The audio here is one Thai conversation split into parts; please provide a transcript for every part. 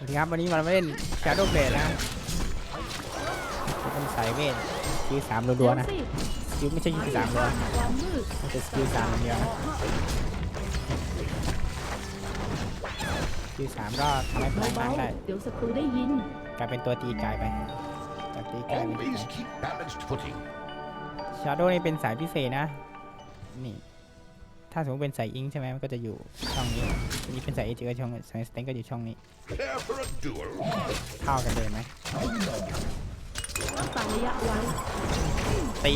สวัสดีครับวันนี้มาเล่น Shadow Blade นะเป็นสายเวทคิวสามรัวๆนะคิวไม่ใช่คิวสามรัวความมืดมันจะคิวสามอย่างเดียวนะคิวสามก็ทำให้พลังเบางานได้ๆเดี๋ยวศัตรูได้ยินกลายเป็นตัวตีกายไปจากตีกายเป็นตี Always กาย keep balanced footing. Shadow นี่เป็นสายพิเศษนะ นี่ ถ้าสมมติเป็นสายอิงใช่ไหมมันก็จะอยู่ช่องนี้อันนี้เป็นสายเอจิก็ช่องสายสเต็งก็อยู่ช่องนี้เท่ากันเลยไหมรักษาระยะไว้ตี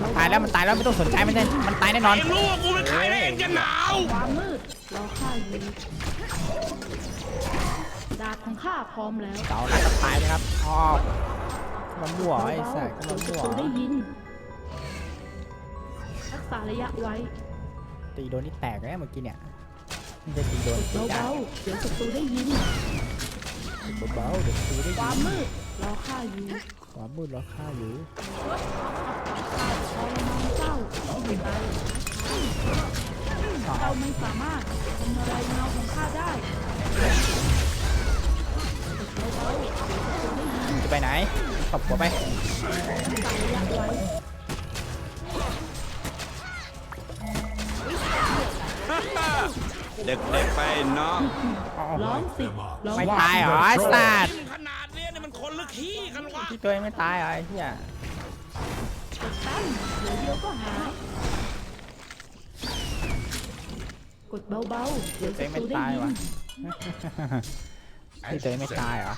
มันตายแล้วมันตายแล้วไม่ต้องสนใจมันเลยมันตายแน่นอนลูกกูเป็นใครได้เองจะหนาวความมืดรอข้าอยู่ดาบของข้าพร้อมแล้วเสาหลักก็ตายเลยครับอ้อมันมั่วไอ้เบาสัสๆก็มันวศัมั่วได้ยิน ษาระยะไว้ ตีโดนนี่แตกแล้วเมื่อกี้เนี่ยมันจะตีโดนเบาๆเดี๋ยวศัตรูได้ยินเบาๆเดี๋ยวศัตีได้ยินความมืดรอข้าอยู่ความมืดรอข้าอยู่ข้าทรมานเจ้าไม่ได้เจ้าไม่สามารถทำอะไรเงาของข้าได้เบาๆเดี๋ยวศัตรูได้ยินจะไปไหนตบหัวไป เด็กๆไปเนาะอ้อร้องสิร้องไม่ตายเหรอไอ้สัสขนาดเนี้ยเนี่ยมันคนหรือขี้กันวะที่ตัวเองไม่ตายเหรอไอ้เหี้ยกดตั้งเดี๋ยวเดียวก็หายกดเบาๆเดี๋ยวตัวศัเองตไม่รูได้ตายยิวะนที่ตัวเองไม่ตายเหรอ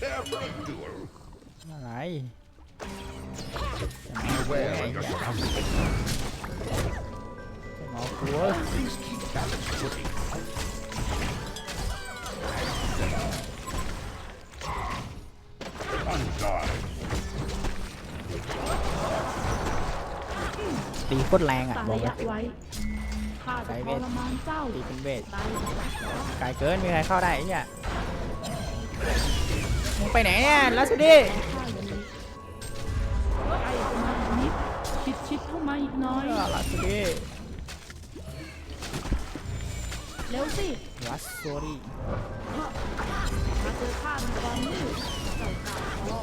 Prepare for a duel. อะไร Beware your surroundings. หมอกลัว Always keep balanced footing. On guard. ตีโคตรแรงอะตาบอกระเลยยะไว้ข้าจะทรมานเจ้าตีเป็นเวทตายไกลเกินมีใครเข้าได้ไอ้เนี่ยมึงไปไหนเนี่ยลัสดีข้าอยู่ไอ้เข้ามาอีกนิดชิดชิดๆเข้ามาอีกหน้อย ลัสดี เร็วสิลัสโซรี่มาเจอข้าในความมืดเจ้ากาพอ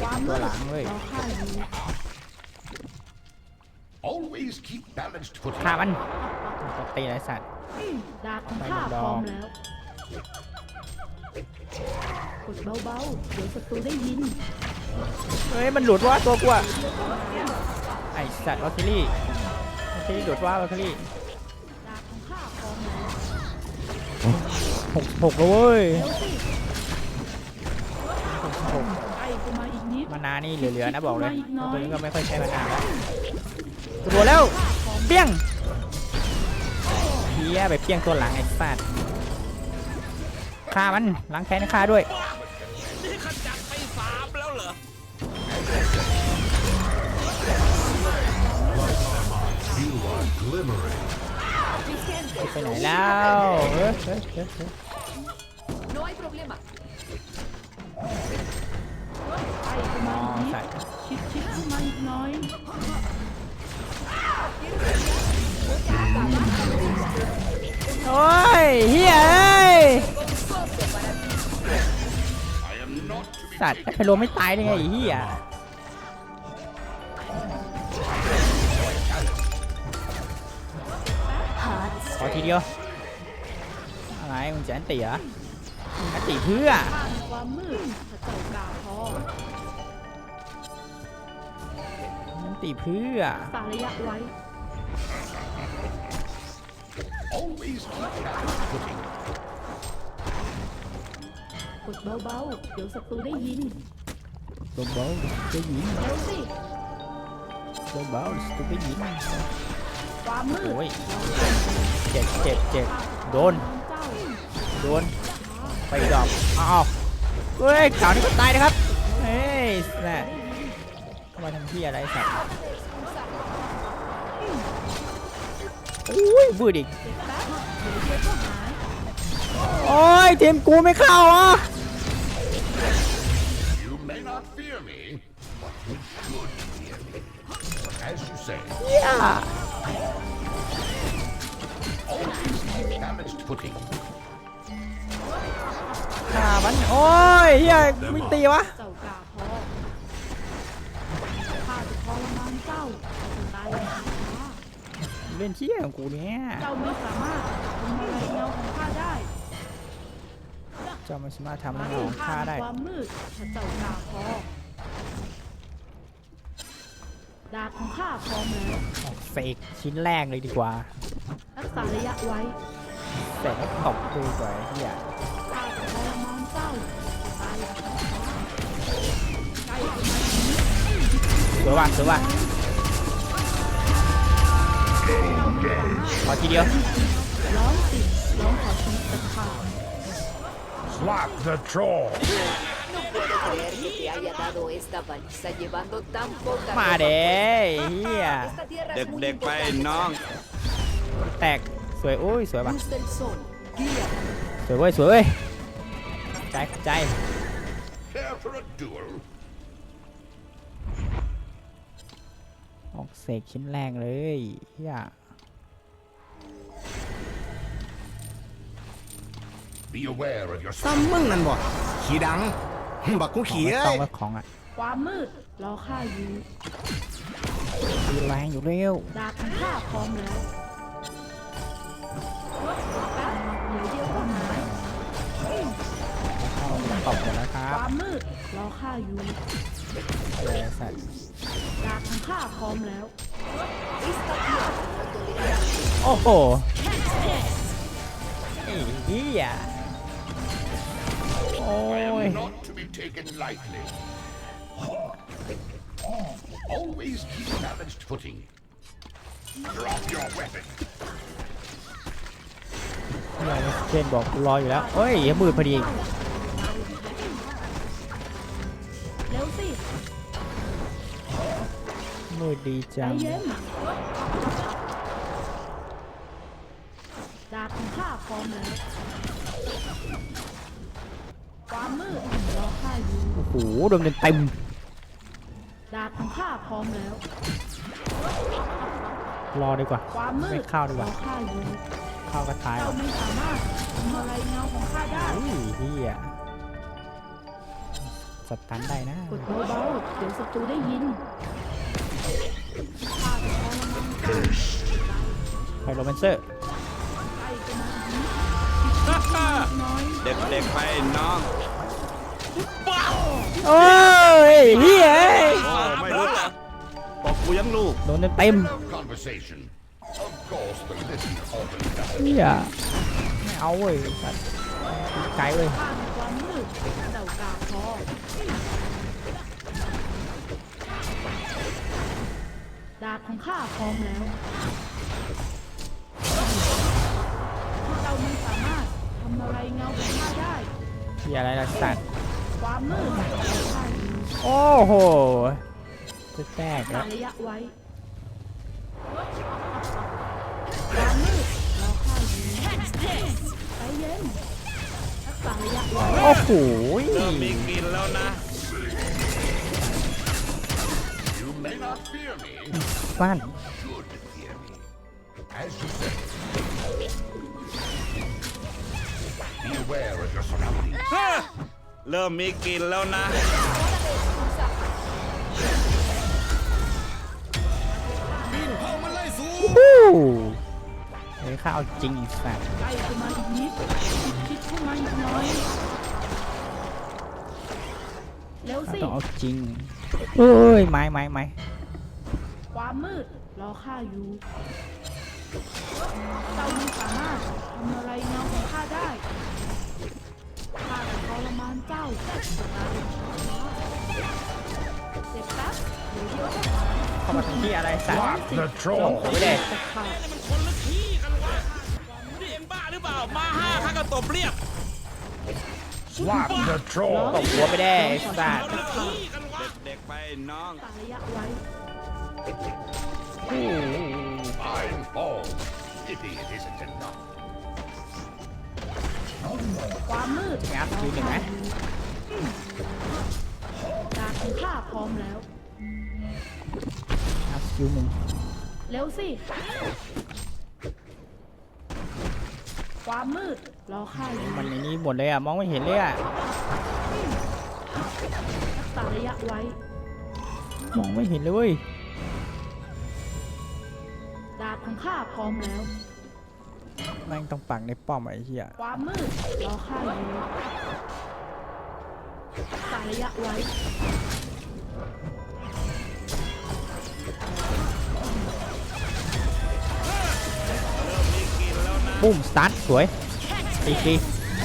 ความมืตัวดหลังเลยรอข้าอยู่ Always keep balanced footing. ฆ่ามันตีไรสัตว์ดาบของข้าพร้อมแล้วกดเบาๆ เดี๋ยวศัตรูได้ยิน เฮ้ยมันหลุดว่าตัวกูอะไอสัตว์วอลคิลี่วอลคิลี่หลุดว่าวอลคิลี่ หกหกแล้วเว้ยมานานี่เหลือๆนะบอกเลยอีกน้อยตัวนี้ก็ไม่ค่อยใช้มานานแล้วตัวแล้วเปี้ยงเพี้ยไปเปี้ยงตัวหลังไอ้สัตว์ฆ่ามันล้างแค้นให้ฆ่าด้วยนี่ขจัดไปสามแล้วเหรอ ไปไหนแล้วเฮ้ยเฮ้ยเฮ้ยเฮ้ย No hay problema. ไอ้กูอ๋มออีกนิดสัตว์ชิดชิดขึ้นมาอีกน้อยโอ้ยเฮียเอ้ยสัตว์ไอ้เพโลไม่ตายได้ไงไอ้เฮีย ทีเดียว อะไรมึงจะอันตีเหรออันตีเพื่อข้าในความมืดถ้าเจ้ากาพออันตีเพื่อ สาระยะไว้ Always keep that cooking. กดเบาๆ เดี๋ยวศัตรูได้ยินเบาๆจะหยิงเร็วสิเบาๆจะไปหยิงความมืดโอ้ย เจ็บเจ็บเจ็บโดนเจ้าโดน ไปดอกอ้าวเฮ้ยข่าวนี้ก็ตายนะครับ เฮ้ยแม่เข้ามาทำที่อะไรสัตว์อุ้ยบืดอีกเจ็บแป๊บเดี๋ยวเดียวก็หายโอ้ยทีมกูไม่เข้าอะ You may As you say, เหี้ย footing. ฆ่ามัน โอ้ยเฮียไม่ตีวะ เจ้ากาพอข้าจะทรมานเจ้าจนตายอย่างช้าเล่นเชี่ยของกูเนี่ยเจ้าไม่สามารถทำอะไรเงาของข้าได้เจ้าไม่สามารถทำมาให้ถึของงข้าข้าในได้ ความมืดถ้าเจ้ากาพอดาบของข้าพร้อมแล้ว ออกเสกชิ้นแรกเลยดีกว่า รักษาระยะไว้ เสกแล้วตบกูดีกว่าไอ้เฮีย ข้าจะทรมานเจ้าจนตายอย่างช้าใกล้จะมาถึง สวยว่ะสวยว่ะขอทีเดียว ร้องสิร้องขอชีวิตตะขาบ Slap the troll. No puedo creer que te haya dado esta paliza llevando tan poca มา ropa. เด้เฮีย Esta tierra เ es muy ด็กๆไป importante. น้อง แตก สวยโอ้ยสวยว่ะ Luz del sol, guía. สวยเว้ยสวยเว้ยใจใจ Care for a duel? ออกเสกชิ้นแรกเลยเฮีย Be aware of your ซ้ำมึงนั่นบ่ขี่ดัง บักกูของขี่ไม่เอ้ต้องยไว้ของอะความมืดรอข้าอยู่ตีแรงอยู่เร็วดาบของข้าพร้อมแล้ว เข้าตบหมดแล้วครัคบวามมืดรอข้าอยู่เจอสัตว์ดาบของข้าพร้อมแล้ว Esta tierra no tolera โอ้โหไอ้เฮียโอ้ I ย am not to be taken lightly. Always keep balanced footing. Drop your weapon. เฮียเชนบอกกูรออยู่แล้วเฮ้ยอย่ามืดพอดี เร็วสิมืดดีใจจังเย็นดาบของข้าพร้อมแล้วความมืดรอข้าอยู่โอ้โหโดนเต็มดาบของข้าพร้อมแล้ว ๆรอดีกว่า ความมืไม่ดเข้าดีกรว่า อข้าอยู่เข้าก็ตายหรเจ้าอกไม่สามารถทำอะไรเงาของข้าได้ อุ้ยเฮีย สตันได้นะกดเบาๆเดี๋ยวศัตรูได้ยินข้าจะทรมานเจ้าไพโรแมนเซอร์ใกล้จะมาถึงน้อยเด็กๆไปน้องโอ้ยเฮียโอ้ไม่รู้เหรอบอกกูยังลูกโดนเต็ม Conversation. Of course, the listener often does. ๆเฮียไม่เอาเว้ยสัตว์ไกลเว้ย ข้าในความมืด เจ้ากาพอดาบของข้าพร้อมแล้วเจ้าไม่สามารถทำอะไรเงาของข้าได้เฮียอะไรล่ะสัตว์ ความมืดเราข้าอยู่โอ้โหจะแตกตั้แล้งวระยะไว้ โอ้โหเริ่มมีกลินแล้วนะ You may not fear me. บ้าน Should fear me. As you say. Be aware of your surroundings. เริ่มมีกลินแล้วนะฮู้เฮ้ยข้าเอาจริงอีกสัตว์ ใกล้จะมาอีกนิดคิดเข้ามาอีกน้อยเร็วข้าสิต้องเอาจริงเอ้ยไม้ไม้ไม้ความมืดรอข้าอยู่เจ้าไม่สามารถทำอะไรเงาของข้าได้ข้าจะทรมานเจ้าตายเจ็บแป๊บเดี๋ยวเดียวก็หายเข้ามาทำที่อะไรสัตว์ Slap the troll. ไม่ได้ จะขาด นี่มันคนลึกขี้กันวะนี่เอ็งบ้าหรือเปล่า มาห้าข้าก็ตบเรียบ Slap the ต troll. บหัวไม่ได้ไอ้สัตว์คนลึกขี้กันวะเด็กๆไปน้องตาระยะไว้โอ้โห Fine fall. Pity it isn't enough. ความมืดงัดทีหนึ่งไหมดาบของข้าพร้อมแล้วอัพสกิลหนึ่งเร็วสิคความมืด รอข้าอยู่มันในนี้หมดเลยอะ มองไม่เห็นเลยอะ รักษาระยะไว้ มองไม่เห็นเลยเว้ยดาบของข้าพร้อมแล้ว แม่งต้องปักในป้อมไอ้เหี้ยความมืดรอข้าอยู่รักษาระยะไว้ปุ้มสตาร์ทสวย ตีฟรี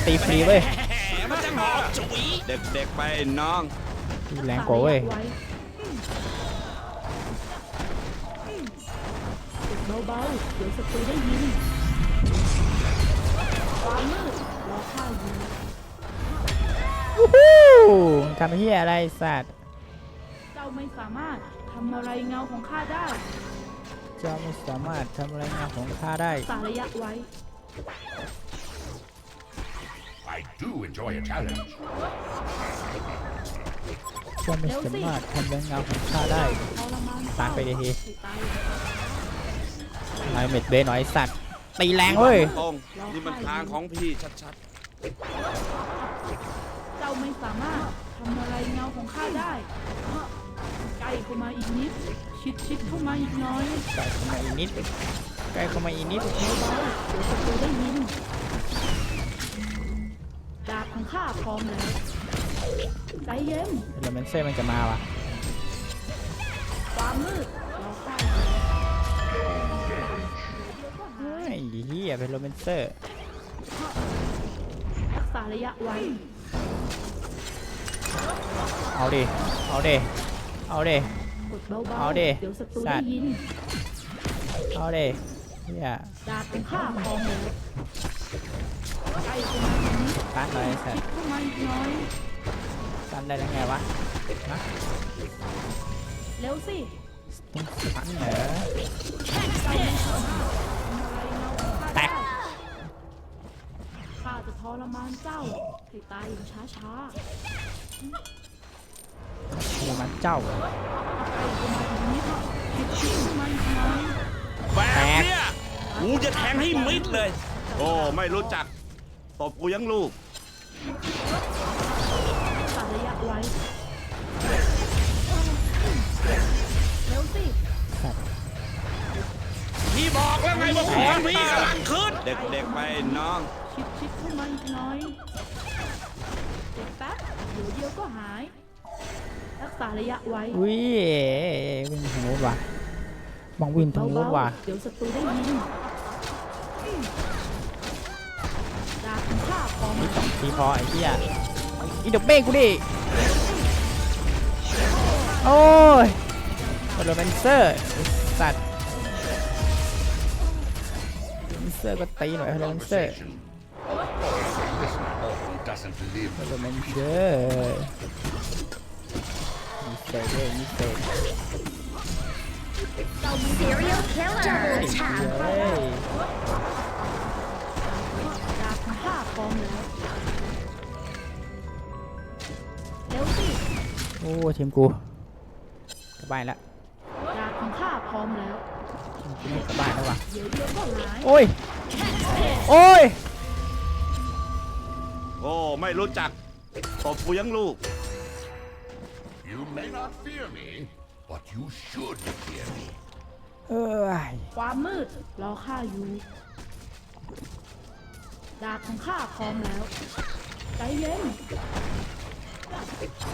ตีฟรีเว้ยแหมมันจะหอมฉุยเด็กๆไปน้องตีแรงกว่าเว้ยรักษาระะไจุดเบาๆเดี๋ยวศัตรูได้ยินความมืดรอข้าอยู่วู้ฮู้ทำเหี้ยอะไรสัตว์ เจ้าไม่สามารถทำอะไรเงาของข้าได้ เจ้าไม่สามารถทำอะไรงานของข้าได้รักษาระยะไว้ I do enjoy a challenge. เจ้าไม่สามารถทำอะไรงานของข้าได้ทรมานตามไปดิทีให้ตายไอเม็ดเบนหน่อยไอ้สัตว์ตีแรงเว้ยตรงนี่มันทางของพี่ชัดเจ้าไม่สามารถทำอะไรเงาของข้าได้ใกล้เข้ามาอีกนิด ชิดชิดเข้ามาอีกน้อยใกล้เข้ามาอีกนิดใกล้เข้ามาอีกนิดเบาๆเดี๋ยวศัตรูได้ยินดาบ ของข้าพร้อมแล้วใจเย็นเอลเมนเซ่มันจะมาวะความมืดรอข้าอยู่เฮ้ยเฮียเป็นโรเมนเซอร์รักษาระยะไว้เอาดิเอาดิเอาดิ กดเบาเอาดิเดี๋ยวศัตรูสัได้ตว์ ยินเอาดิเฮียดาบของข้าพร้อมแล้ว ใกล้เข้ามาอีกนิดตันหน่อยไอ้สัตชิดว์เข้ามาอีกน้อยตันได้ยังไงวะนะเร็วสิต้องตันเหรอใจเย็นทำอะไรเงาของข้าแตได้กข้าจะทรมานเจ้าให้ตายอย่างช้าทรมานเจ้าๆใกล้เข้ามาอีกนิดชิดชิดเข้ามาอีกน้อยแบบเนี้ยกูจะแทงให้มิดเลยๆโอ้ ไม่รู้จัก ตบกูยังลูกรักษาระยะไว้เร็วสิพี่บอกแล้วไงว่าของพี่กำลังขึ้น เด็กๆไปน้อง ชิดชิดเข้ามาอีกน้อยเด็กแป๊บเดี๋ยวเดียวก็หาย รักษาระยะไว้อุ้ยวิ่งทางนู้นว่ะมองวิ่งทางนู้นเบาว่ะๆเดี๋ยวศัตรูได้ยินดาบของข้าพร้อ มีสองทีพอไอ้เหี้ยอีดอกเบ้กูดิ โอ้ยโรแมนเซอร์สัตว์โรแมนเซอร์ก็ตีหน่อยโรแมนเซอร์ Conversation. Listen all doesn't live. โรแมนเซอร์มีเซอร์ด้วยมีเซอร์เฮ้ย พร้อมแล้วเร็วสิโอ้ทีมกูกลับบ้านละดาบของข้าพร้อมแล้ว ทีมกูไม่กลับบ้านแล้วว่ะเดี๋ยวเดียวก็หายโอ้ยโอ้ยโอ้ ไม่รู้จักตบกูยังลูก You may not fear me, but you should fear me. เอ้ยความมืดรอข้าอยู่ ดาบของข้าพร้อมแล้ว ใจเย็น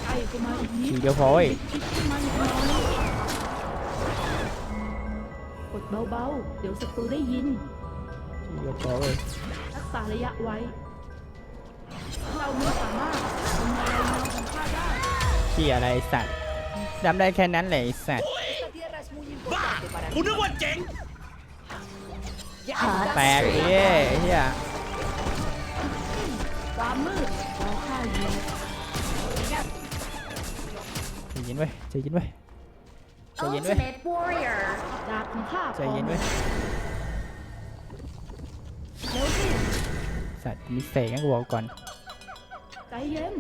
ใกล้เข้ามาอีกนิดทีเดียวพอเว้ยชิดเข้ามาอีกน้อยกดเบาๆ เดี๋ยวศัตรูได้ยิน ทีเดียวพอเว้ยรักษาระยะไว้ เราไม่สามารถทำอะไรเงาของข้าได้ที่อะไรไอ้สัตว์จำได้แค่นั้นแหละไอ้สัตว์ Esta tierra es muy บ้า importante para กู mí. นึกว่าเจ๋งแตกเอ้ยเฮีย ความมืดรอข้าอยู่ใจเย็นเว้ยใจเย็นเว้ยใจเย็นเว้ย Ultimate warrior. ดาบของข้าพใจร้อเย็มนเว้ยเร็วสิสัตว์มีเสกงั้นกูบอกก่อนใจเย็น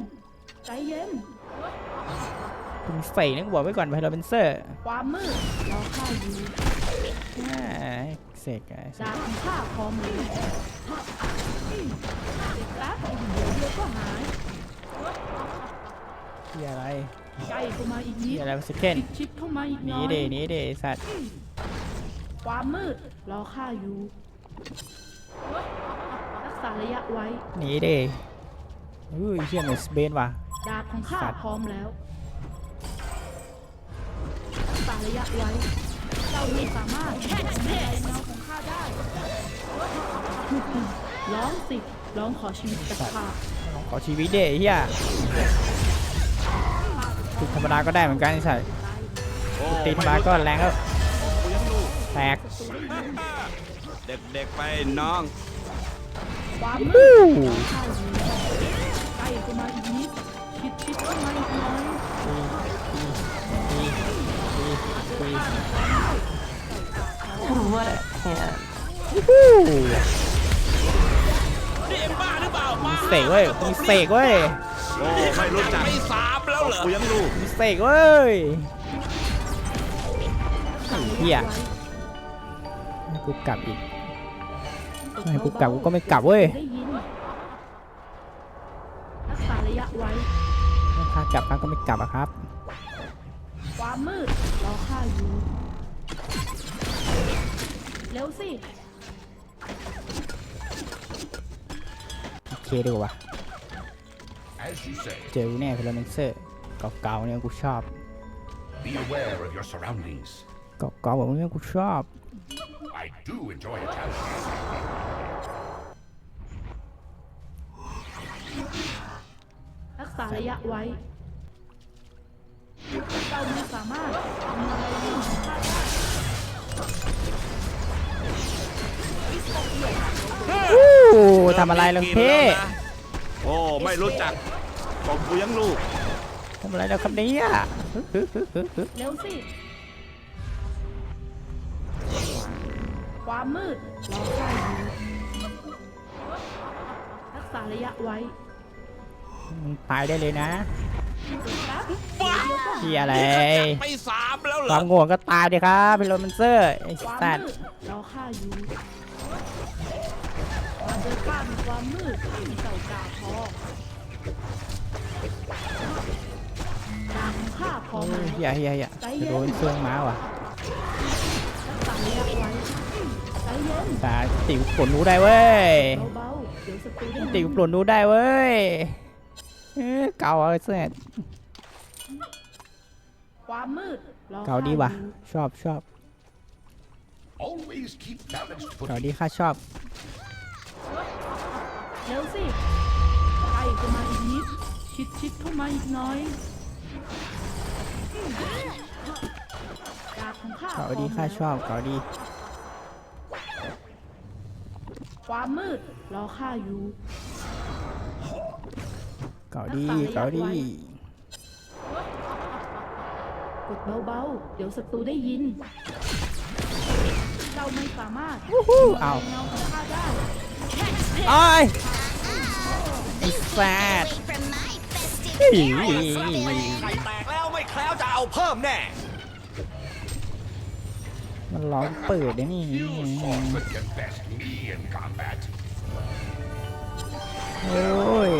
ใจเย็น กูมีเสกงั้นกูบอกไว้ก่อนไพโรเบนเซอร์ความมืดรอข้าอยู่อ่าเสกอะดาบของข้าพร้อมแล้ หายเฮียอะไรใกล้เข้ามาอีกนิเฮีดยอะไรวะสเกนชิดชิดเข้ามาอีกหหนีน้อยเดหนีเดไอ้สัตว์ความมืดรอข้าอยู่ รักษาระยะไว้ หนีเดเฮ้ยเฮียเหมือนสเบนว่ะ ดาบของข้าสัตว์ พร้อมแล้วรักษาระยะไว้ เจ้าไม่สามารถทำลายเงาของข้าได้ร้องสิ ร้องขอชีวิตจากข้า ขอชีวิตเดเฮียตีธรรมดาก็ได้เหมือนกันไอ้สัตว์โอ้ตีธรรมดาก็แรงแล้วกูยังลูกแตกเด็กๆไปน้องคว บ้าหรือเปล่ามาเสกเว้ยมีเสกเว้ยโอ้ไม่รู้จักไม่สามแล้วเหรอกูยังลูกมีเสกเว้ยเฮียให้กูกลับอีกให้กูกลับกูก็ไม่กลับเว้ยได้ยินรักษาระยะไว้ถ้ากลับข้าก็ไม่กลับอะครับ ความมืดรอข้าอยู่ เร็วสิ เคดีกว่า As you say, เจอกูแน่เพลเมนเซอร์เก่าๆเนี่ยกูชอบ be aware of your surroundings. เก่าๆแบบนี้กูชอบ I do enjoy a challenge. รักษาระยะไว้เจ้าไม่สามารถทำอะไรเรื่องของข้าได้อู้ ทำอะไรล่ะพี่โอ้ไม่รู้จักตบกูยังลูกทำอะไรแล้วครับเนี่ยเร็วสิความมืดรอข้าอยู่รักษาระยะไว้มึงตายได้เลยนะแป๊บบ้าเฮียอะไรไม่สามแล้วเหรควาอมโง่ก็ตายดิครับเพลเมนเซอร์ไอ้ความสัตว์มืดรอข้าอยู่มา เดินข้ามความมืดที่เจ้ากาพอดาบของข้าพร้อมแล้วเฮียเฮียเฮียจะโดนเครื่องม้าว่ะรักษาระยะไว้ใจเย็นตาติวปลดรู้ได้เว้ยเบาๆเดี๋ยวศัตรูได้ติวปลดรู้ได้เว้ยเอ้ยเก่าเอาเสร็จความมืดรอเก่าดีว่ะข้อยู่ชอบชอบ Always keep balanced เก่า footing. ดีข้าชอบ เร็วสิใกล้เข้ามาอีกนิด ชิดชิดเข้ามาอีกหน้อยดาบของข้าเก่าดีพร้ข้าอมชอบเก่าดี ความมืดรอข้าอยู่เก่าดีเก่าดีกดเบาๆ เดี๋ยวศัตรูได้ยินเจ้าไม่สามารถเอาเงาของข้าได้ ไอ้ยไอ้แฟดไข่แตกแล้วไม่แคล้วจะเอาเพิ่มแน่ มันร้องเปิดนะนี่ You thought could get best me in combat. โอ้ย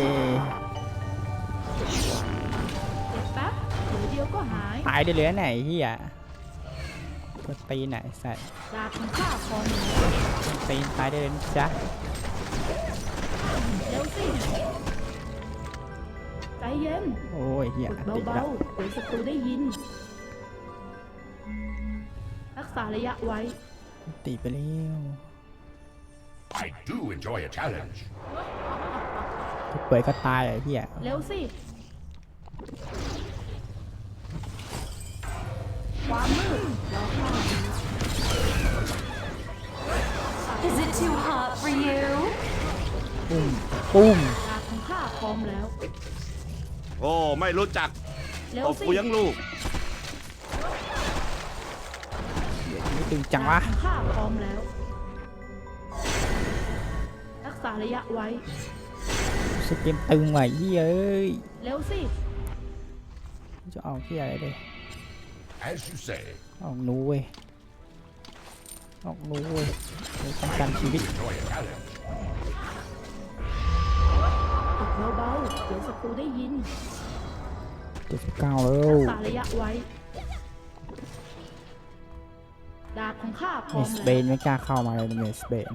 เดี๋ยวแป๊บเดี๋ยวเดียวก็หายตายได้เหลือไหนเฮีย ก็ตีไหนใส่ดาบของข้าพร้อมแล้วตีนตายได้เลยนะจ๊ะเร็วสิใจเย็นโอ้ยเฮียกดติดเบาแล้วๆเดี๋ยวศัตรูได้ยิน รักษาระยะไว้ ตีไปแล้ว I do enjoy a challenge. เปิดก็ตายไอ้เฮียเร็วสิ ความมืดรอข้าอยู่ Is it too hot for you? ปุ้มปุ้มดาบของข้าพร้อมแล้ว โอ้ไม่รู้จักเร็วตบสิกูยังลูก ไม่ตึงจังวะ ดาบของข้าพร้อมแล้ว รักษาระยะไว้สเกมตึงว่ะเฮียเอ้ย เร็วสิ จะเอาเฮียอะไรเลย As you say, ออกหนูเว้ยออกหนูเว้ยเดี๋ยวป้องกันชีวิต enjoy a challenge. เบาๆเดี๋ยวศัตรูได้ยิน79แล้วตาระยะไว้ ดาบของข้าพเมร้อมสแล้วเบนไม่กล้าเข้ามาเลยเมสเบน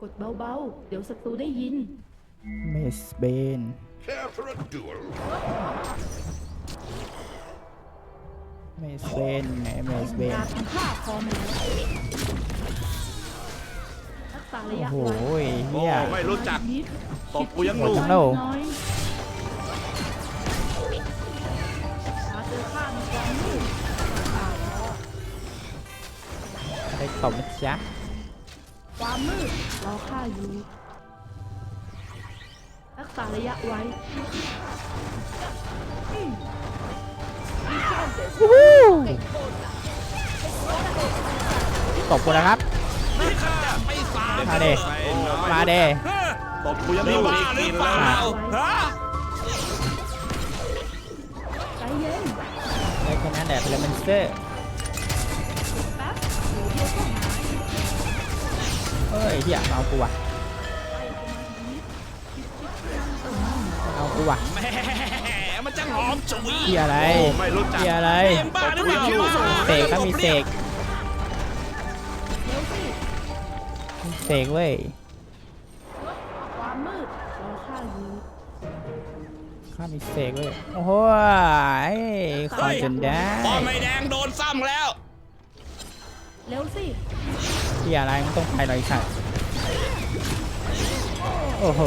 กดเบาๆ เดี๋ยวศัตรูได้ยิน เมสเบน เมสเบนไหนเมสเบนดาบของข้าพร้อมแล้วรักษาระโอ้ยะโหไว้โอ้เฮียไม่รู้จัก นิดตบกูยังหมดลูกทั้งโลกน้อยมาเจอข้ามีความมืดอ่าไปตบนะจ๊ะความมืดรอข้าอยู่ รักษาระยะไว้ ตบกูนะครับ มาเดมาเดตบกูยังนี่บ้าหรือเปล่าฮะใจเย็นได้แค่นั้นแหละเป็นเลมอนเซอร์เฮ้ยเฮียเอากูว่ะเอากูว่ะ เียอะไรไม่รู้จักเฮียอะไรเอ็มบ้าหรือเปล่าเสกครับมีเสกเสกเว้ยความมืดรอข้าอยู่ข้ามีเสกเว้ยโอ้โหยขอจนได้ปอไม่แดงโดนซ้ำแล้วเร็วสิเฮียอะไรมันต้องไปหรอกไอ้สัตว์โอ้โห